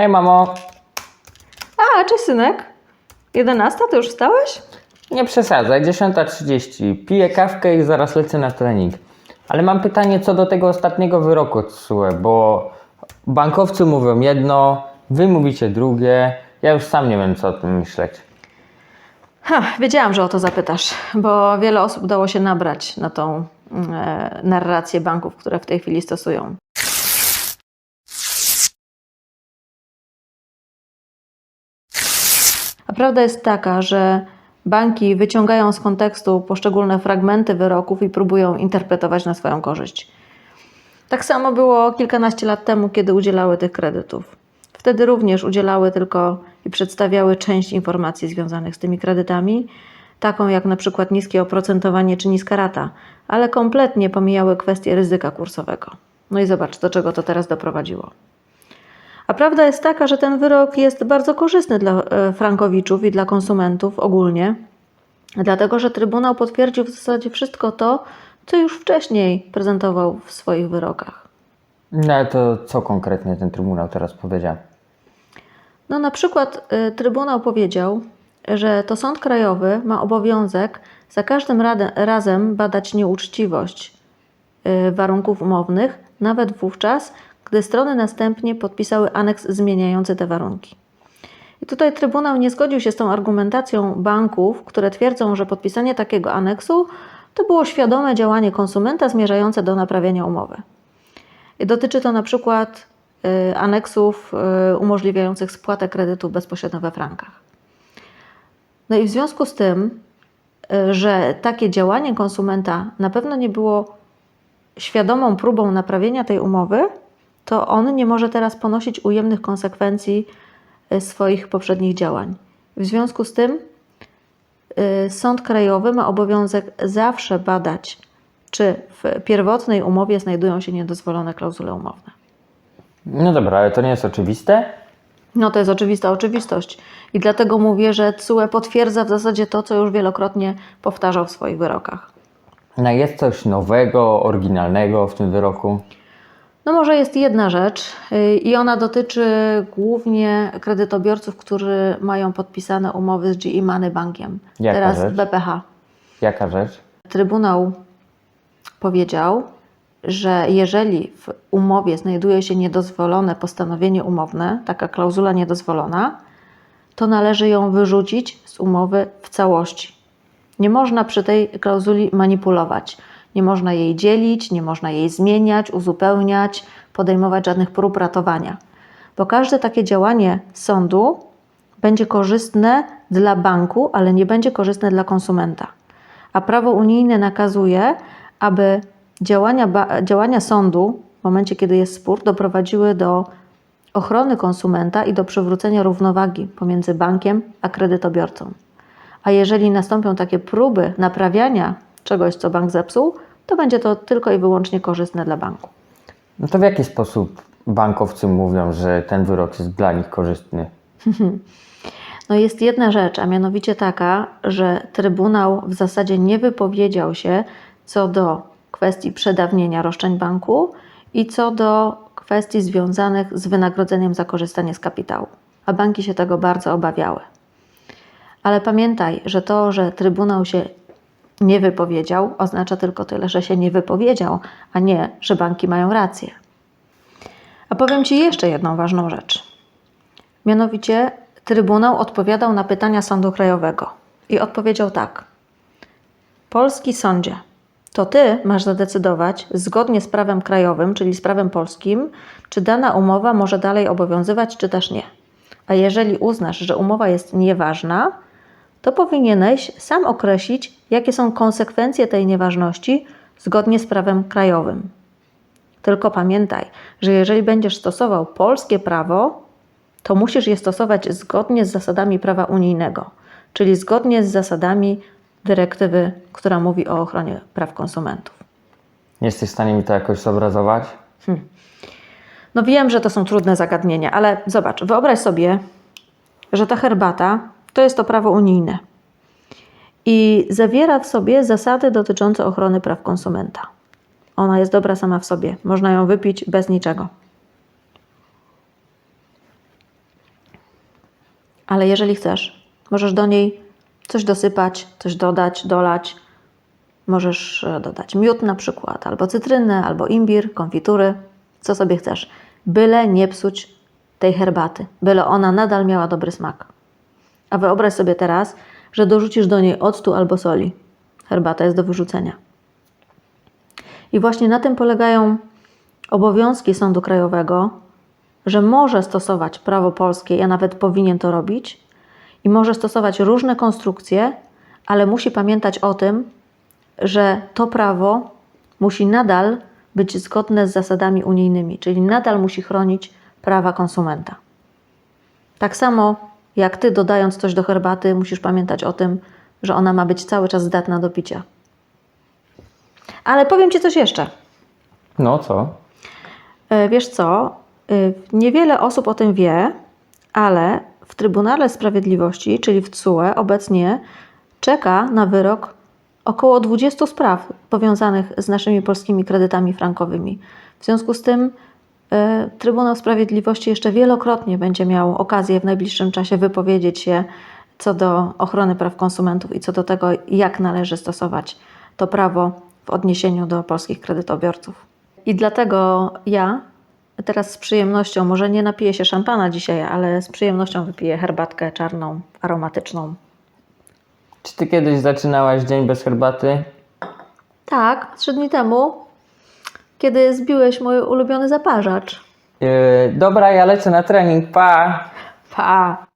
Hej mamo, A, cześć synek. 11, ty już wstałeś? nie przesadzaj, 10.30. Piję kawkę i zaraz lecę na trening. Ale mam pytanie co do tego ostatniego wyroku od TSUE, bo bankowcy mówią jedno, wy mówicie drugie. Ja już sam nie wiem co o tym myśleć. Ha, wiedziałam, że o to zapytasz, bo wiele osób dało się nabrać na tą mm, e, narrację banków, które w tej chwili stosują. Prawda jest taka, że banki wyciągają z kontekstu poszczególne fragmenty wyroków i próbują interpretować na swoją korzyść. Tak samo było kilkanaście lat temu, kiedy udzielały tych kredytów. Wtedy również udzielały tylko i przedstawiały część informacji związanych z tymi kredytami, taką jak na przykład niskie oprocentowanie czy niska rata, ale kompletnie pomijały kwestię ryzyka kursowego. No i zobacz, do czego to teraz doprowadziło. A prawda jest taka, że ten wyrok jest bardzo korzystny dla e, frankowiczów i dla konsumentów ogólnie, dlatego że Trybunał potwierdził w zasadzie wszystko to, co już wcześniej prezentował w swoich wyrokach. No ale to co konkretnie ten Trybunał teraz powiedział? No na przykład y, Trybunał powiedział, że to Sąd Krajowy ma obowiązek za każdym razem badać nieuczciwość y, warunków umownych, nawet wówczas, gdy strony następnie podpisały aneks zmieniający te warunki. I tutaj Trybunał nie zgodził się z tą argumentacją banków, które twierdzą, że podpisanie takiego aneksu to było świadome działanie konsumenta zmierzające do naprawienia umowy. I dotyczy to na przykład y, aneksów y, umożliwiających spłatę kredytu bezpośrednio we frankach. No i w związku z tym, y, że takie działanie konsumenta na pewno nie było świadomą próbą naprawienia tej umowy, to on nie może teraz ponosić ujemnych konsekwencji y, swoich poprzednich działań. W związku z tym y, Sąd Krajowy ma obowiązek zawsze badać, czy w pierwotnej umowie znajdują się niedozwolone klauzule umowne. No dobra, ale to nie jest oczywiste? No to jest oczywista oczywistość. I dlatego mówię, że CUE potwierdza w zasadzie to, co już wielokrotnie powtarzał w swoich wyrokach. No jest coś nowego, oryginalnego w tym wyroku? No może jest jedna rzecz yy, i ona dotyczy głównie kredytobiorców, którzy mają podpisane umowy z GE Money Bankiem, Jaka teraz rzecz? BPH. Jaka rzecz? Trybunał powiedział, że jeżeli w umowie znajduje się niedozwolone postanowienie umowne, taka klauzula niedozwolona, to należy ją wyrzucić z umowy w całości. Nie można przy tej klauzuli manipulować. Nie można jej dzielić, nie można jej zmieniać, uzupełniać, podejmować żadnych prób ratowania. Bo każde takie działanie sądu będzie korzystne dla banku, ale nie będzie korzystne dla konsumenta. A prawo unijne nakazuje, aby działania, działania sądu w momencie, kiedy jest spór, doprowadziły do ochrony konsumenta i do przywrócenia równowagi pomiędzy bankiem a kredytobiorcą. A jeżeli nastąpią takie próby naprawiania czegoś, co bank zepsuł, to będzie to tylko i wyłącznie korzystne dla banku. No to w jaki sposób bankowcy mówią, że ten wyrok jest dla nich korzystny? No jest jedna rzecz, a mianowicie taka, że Trybunał w zasadzie nie wypowiedział się co do kwestii przedawnienia roszczeń banku i co do kwestii związanych z wynagrodzeniem za korzystanie z kapitału. A banki się tego bardzo obawiały. Ale pamiętaj, że to, że Trybunał się nie wypowiedział, oznacza tylko tyle, że się nie wypowiedział, a nie, że banki mają rację. A powiem Ci jeszcze jedną ważną rzecz. Mianowicie Trybunał odpowiadał na pytania Sądu Krajowego i odpowiedział tak. Polski sądzie, to ty masz zadecydować zgodnie z prawem krajowym, czyli z prawem polskim, czy dana umowa może dalej obowiązywać, czy też nie. A jeżeli uznasz, że umowa jest nieważna, to powinieneś sam określić, jakie są konsekwencje tej nieważności zgodnie z prawem krajowym. Tylko pamiętaj, że jeżeli będziesz stosował polskie prawo, to musisz je stosować zgodnie z zasadami prawa unijnego, czyli zgodnie z zasadami dyrektywy, która mówi o ochronie praw konsumentów. Jesteś w stanie mi to jakoś zobrazować? No wiem, że to są trudne zagadnienia, ale zobacz, wyobraź sobie, że ta herbata to jest to prawo unijne i zawiera w sobie zasady dotyczące ochrony praw konsumenta. Ona jest dobra sama w sobie, można ją wypić bez niczego. ale jeżeli chcesz, możesz do niej coś dosypać, coś dodać, dolać. Możesz e, dodać miód na przykład, albo cytrynę, albo imbir, konfitury, co sobie chcesz. Byle nie psuć tej herbaty, byle ona nadal miała dobry smak. A wyobraź sobie teraz, że dorzucisz do niej octu albo soli. Herbata jest do wyrzucenia. I właśnie na tym polegają obowiązki Sądu Krajowego, że może stosować prawo polskie, a nawet powinien to robić, i może stosować różne konstrukcje, ale musi pamiętać o tym, że to prawo musi nadal być zgodne z zasadami unijnymi, czyli nadal musi chronić prawa konsumenta. Tak samo jak ty, dodając coś do herbaty, musisz pamiętać o tym, że ona ma być cały czas zdatna do picia. Ale powiem ci coś jeszcze. No co? E, Wiesz co? E, Niewiele osób o tym wie, ale w Trybunale Sprawiedliwości, czyli w TSUE, obecnie czeka na wyrok około 20 spraw powiązanych z naszymi polskimi kredytami frankowymi. W związku z tym Trybunał Sprawiedliwości jeszcze wielokrotnie będzie miał okazję w najbliższym czasie wypowiedzieć się co do ochrony praw konsumentów i co do tego, jak należy stosować to prawo w odniesieniu do polskich kredytobiorców. I dlatego ja teraz z przyjemnością, może nie napiję się szampana dzisiaj, ale z przyjemnością wypiję herbatkę czarną, aromatyczną. Czy ty kiedyś zaczynałaś dzień bez herbaty? Tak, trzy dni temu, kiedy zbiłeś mój ulubiony zaparzacz. Yy, dobra, ja lecę na trening, pa! Pa!